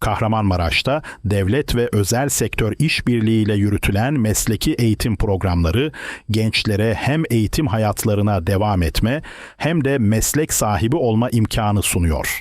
Kahramanmaraş'ta devlet ve özel sektör işbirliğiyle yürütülen mesleki eğitim programları gençlere hem eğitim hayatlarına devam etme hem de meslek sahibi olma imkanı sunuyor.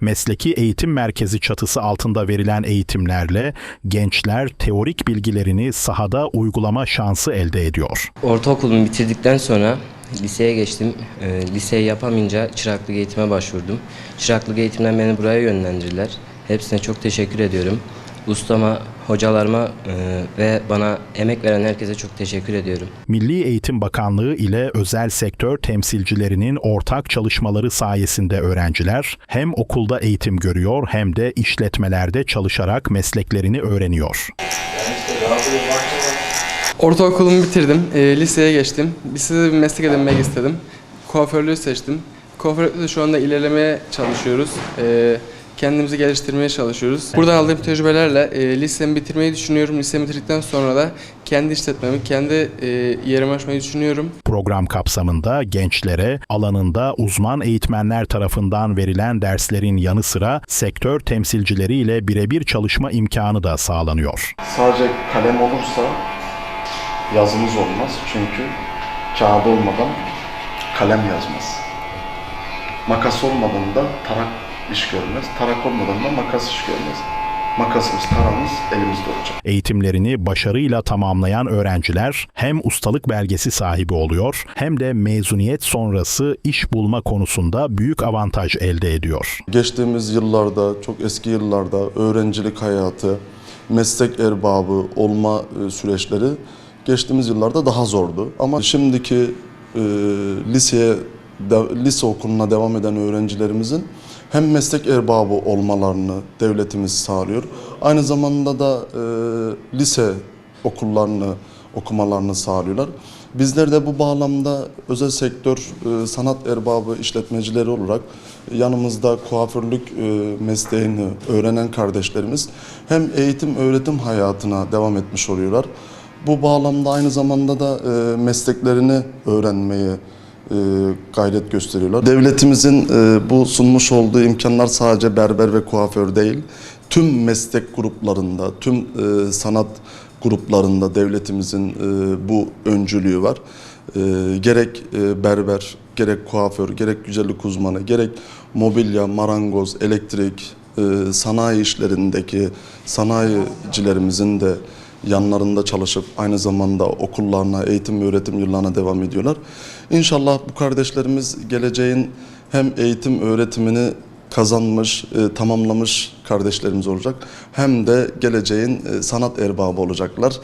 Mesleki Eğitim Merkezi çatısı altında verilen eğitimlerle gençler teorik bilgilerini sahada uygulama şansı elde ediyor. Ortaokulumu bitirdikten sonra liseye geçtim. Ee, liseyi yapamayınca çıraklık eğitime başvurdum. Çıraklık eğitimden beni buraya yönlendirdiler. Hepsine çok teşekkür ediyorum. Ustama, hocalarıma e, ve bana emek veren herkese çok teşekkür ediyorum. Milli Eğitim Bakanlığı ile özel sektör temsilcilerinin ortak çalışmaları sayesinde öğrenciler hem okulda eğitim görüyor hem de işletmelerde çalışarak mesleklerini öğreniyor. Ortaokulumu bitirdim, e, liseye geçtim. Lisede bir meslek edinmek istedim. Kuaförlüğü seçtim. Kuaförlükte de şu anda ilerlemeye çalışıyoruz. E, kendimizi geliştirmeye çalışıyoruz. Buradan aldığım tecrübelerle e, lisemi bitirmeyi düşünüyorum. Lisemi bitirdikten sonra da kendi işletmemi, kendi e, yerimi açmayı düşünüyorum. Program kapsamında gençlere alanında uzman eğitmenler tarafından verilen derslerin yanı sıra sektör temsilcileriyle birebir çalışma imkanı da sağlanıyor. Sadece kalem olursa yazımız olmaz. Çünkü kağıt olmadan kalem yazmaz. Makas olmadan da tarak iş görmez. Tarak olmadan da makas iş görmez. Makasımız, taramız elimizde olacak. Eğitimlerini başarıyla tamamlayan öğrenciler hem ustalık belgesi sahibi oluyor hem de mezuniyet sonrası iş bulma konusunda büyük avantaj elde ediyor. Geçtiğimiz yıllarda, çok eski yıllarda öğrencilik hayatı, meslek erbabı olma e, süreçleri geçtiğimiz yıllarda daha zordu. Ama şimdiki e, liseye, de- lise okuluna devam eden öğrencilerimizin hem meslek erbabı olmalarını devletimiz sağlıyor. Aynı zamanda da e, lise okullarını okumalarını sağlıyorlar. Bizler de bu bağlamda özel sektör e, sanat erbabı işletmecileri olarak yanımızda kuaförlük e, mesleğini öğrenen kardeşlerimiz hem eğitim öğretim hayatına devam etmiş oluyorlar. Bu bağlamda aynı zamanda da e, mesleklerini öğrenmeye e, gayret gösteriyorlar. Devletimizin e, bu sunmuş olduğu imkanlar sadece berber ve kuaför değil, tüm meslek gruplarında, tüm e, sanat gruplarında devletimizin e, bu öncülüğü var. E, gerek e, berber, gerek kuaför, gerek güzellik uzmanı, gerek mobilya, marangoz, elektrik, e, sanayi işlerindeki sanayicilerimizin de yanlarında çalışıp aynı zamanda okullarına, eğitim ve öğretim yıllarına devam ediyorlar. İnşallah bu kardeşlerimiz geleceğin hem eğitim öğretimini kazanmış, e, tamamlamış kardeşlerimiz olacak. Hem de geleceğin e, sanat erbabı olacaklar.